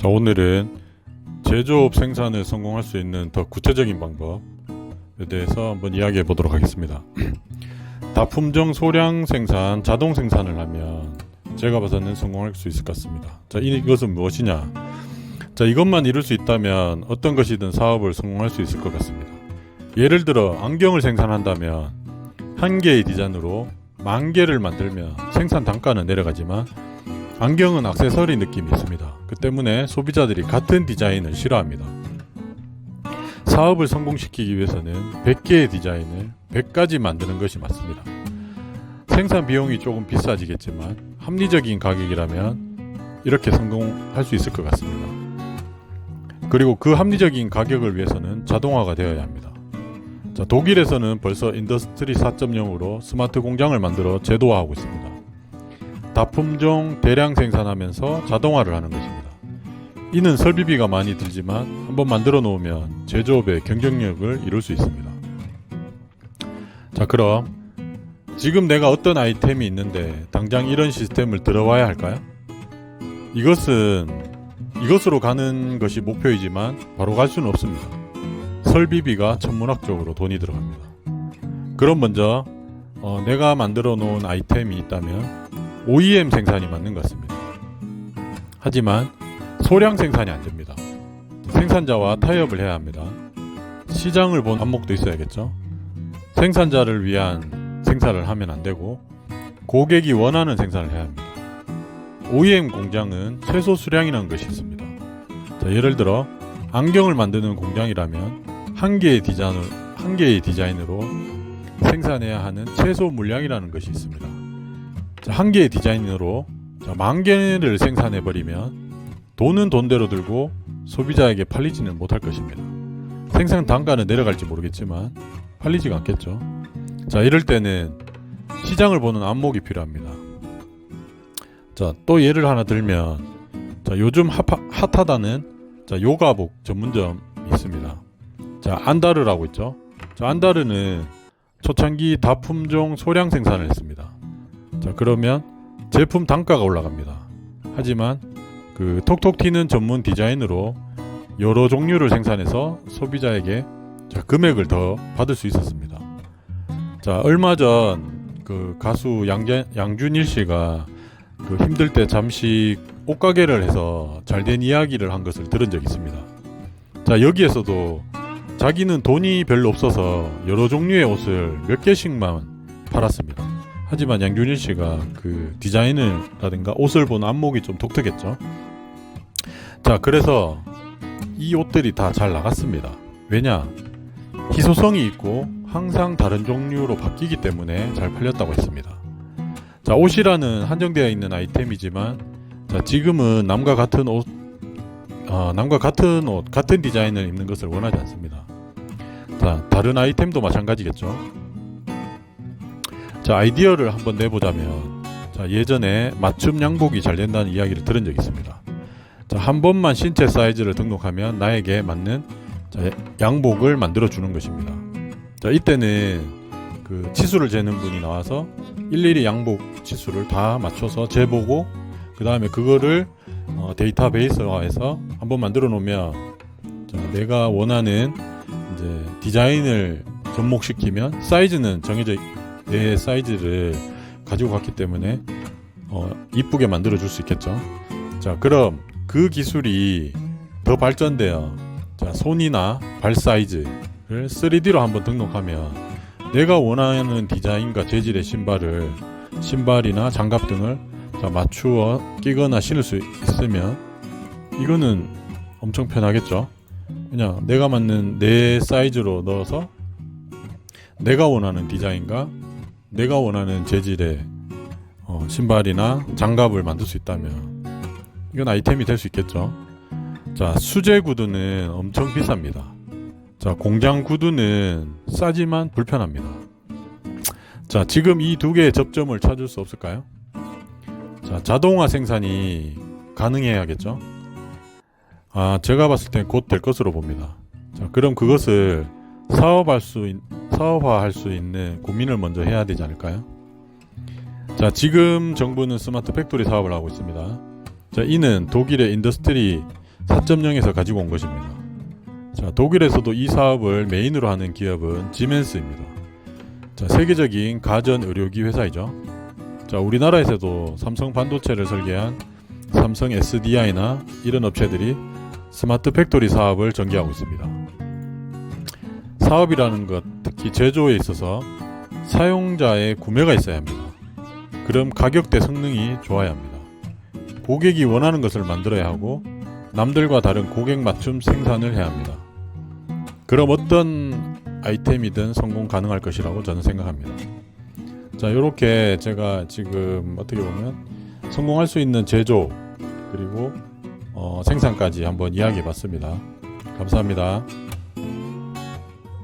자, 오늘은 제조업 생산을 성공할 수 있는 더 구체적인 방법에 대해서 한번 이야기해 보도록 하겠습니다. 다품종 소량 생산, 자동 생산을 하면 제가 봐서는 성공할 수 있을 것 같습니다. 자, 이- 이것은 무엇이냐? 자, 이것만 이룰 수 있다면 어떤 것이든 사업을 성공할 수 있을 것 같습니다. 예를 들어 안경을 생산한다면 한 개의 디자인으로 만 개를 만들면 생산 단가는 내려가지만 안경은 액세서리 느낌이 있습니다. 그 때문에 소비자들이 같은 디자인을 싫어합니다. 사업을 성공시키기 위해서는 100개의 디자인을 100가지 만드는 것이 맞습니다. 생산 비용이 조금 비싸지겠지만 합리적인 가격이라면 이렇게 성공할 수 있을 것 같습니다. 그리고 그 합리적인 가격을 위해서는 자동화가 되어야 합니다. 자, 독일에서는 벌써 인더스트리 4.0으로 스마트 공장을 만들어 제도화하고 있습니다. 다품종 대량 생산하면서 자동화를 하는 것입니다. 이는 설비비가 많이 들지만 한번 만들어 놓으면 제조업의 경쟁력을 이룰 수 있습니다. 자, 그럼 지금 내가 어떤 아이템이 있는데 당장 이런 시스템을 들어와야 할까요? 이것은 이것으로 가는 것이 목표이지만 바로 갈 수는 없습니다. 설비비가 천문학적으로 돈이 들어갑니다. 그럼 먼저 어, 내가 만들어 놓은 아이템이 있다면 OEM 생산이 맞는 것 같습니다. 하지만 소량 생산이 안 됩니다. 생산자와 타협을 해야 합니다. 시장을 본 안목도 있어야겠죠. 생산자를 위한 생산을 하면 안 되고 고객이 원하는 생산을 해야 합니다. OEM 공장은 최소 수량이라는 것이 있습니다. 자, 예를 들어 안경을 만드는 공장이라면 한 개의 디자인을 한 개의 디자인으로 생산해야 하는 최소 물량이라는 것이 있습니다. 자, 한 개의 디자인으로 자, 만 개를 생산해 버리면 돈은 돈대로 들고 소비자에게 팔리지는 못할 것입니다. 생산 단가는 내려갈지 모르겠지만 팔리지가 않겠죠. 자, 이럴 때는 시장을 보는 안목이 필요합니다. 자, 또 예를 하나 들면 자, 요즘 핫하, 핫하다는 자, 요가복 전문점이 있습니다. 자, 안다르라고 있죠. 자, 안다르는 초창기 다품종 소량 생산을 했습니다. 자, 그러면 제품 단가가 올라갑니다. 하지만 그 톡톡 튀는 전문 디자인으로 여러 종류를 생산해서 소비자에게 자, 금액을 더 받을 수 있었습니다. 자, 얼마 전 그 가수 양재, 양준일 씨가 그 힘들 때 잠시 옷가게를 해서 잘된 이야기를 한 것을 들은 적이 있습니다. 자, 여기에서도 자기는 돈이 별로 없어서 여러 종류의 옷을 몇 개씩만 팔았습니다. 하지만 양준일 씨가 그 디자인을라든가 옷을 본 안목이 좀 독특했죠. 자, 그래서 이 옷들이 다 잘 나갔습니다. 왜냐? 희소성이 있고 항상 다른 종류로 바뀌기 때문에 잘 팔렸다고 했습니다. 자, 옷이라는 한정되어 있는 아이템이지만 자, 지금은 남과 같은 옷 어, 남과 같은 옷, 같은 디자인을 입는 것을 원하지 않습니다. 자, 다른 아이템도 마찬가지겠죠. 자, 아이디어를 한번 내보자면, 자, 예전에 맞춤 양복이 잘 된다는 이야기를 들은 적이 있습니다. 자, 한 번만 신체 사이즈를 등록하면 나에게 맞는 자, 양복을 만들어 주는 것입니다. 자, 이때는 그 치수를 재는 분이 나와서 일일이 양복 치수를 다 맞춰서 재보고 그 다음에 그거를 어, 데이터베이스화해서 한번 만들어 놓으면 자, 내가 원하는 이제 디자인을 접목시키면 사이즈는 정해져 있- 내 사이즈를 가지고 갔기 때문에 어, 이쁘게 만들어 줄 수 있겠죠. 자, 그럼 그 기술이 더 발전되어 자, 손이나 발 사이즈를 3D로 한번 등록하면 내가 원하는 디자인과 재질의 신발을 신발이나 장갑 등을 자, 맞추어 끼거나 신을 수 있으면 이거는 엄청 편하겠죠. 그냥 내가 맞는 내 사이즈로 넣어서 내가 원하는 디자인과 내가 원하는 재질의 어, 신발이나 장갑을 만들 수 있다면 이건 아이템이 될 수 있겠죠. 자, 수제 구두는 엄청 비쌉니다. 자, 공장 구두는 싸지만 불편합니다. 자, 지금 이 두 개의 접점을 찾을 수 없을까요? 자, 자동화 생산이 가능해야겠죠? 아, 제가 봤을 땐 곧 될 것으로 봅니다. 자, 그럼 그것을 사업할 수, 있, 사업화할 수 있는 고민을 먼저 해야 되지 않을까요? 자, 지금 정부는 스마트 팩토리 사업을 하고 있습니다. 자, 이는 독일의 인더스트리 4.0에서 가지고 온 것입니다. 자, 독일에서도 이 사업을 메인으로 하는 기업은 지멘스입니다. 자, 세계적인 가전 의료기 회사이죠. 자, 우리나라에서도 삼성 반도체를 설계한 삼성 SDI나 이런 업체들이 스마트 팩토리 사업을 전개하고 있습니다. 사업이라는 것, 특히 제조에 있어서 사용자의 구매가 있어야 합니다. 그럼 가격 대 성능이 좋아야 합니다. 고객이 원하는 것을 만들어야 하고 남들과 다른 고객 맞춤 생산을 해야 합니다. 그럼 어떤 아이템이든 성공 가능할 것이라고 저는 생각합니다. 자, 이렇게 제가 지금 어떻게 보면 성공할 수 있는 제조 그리고 어, 생산까지 한번 이야기해 봤습니다. 감사합니다.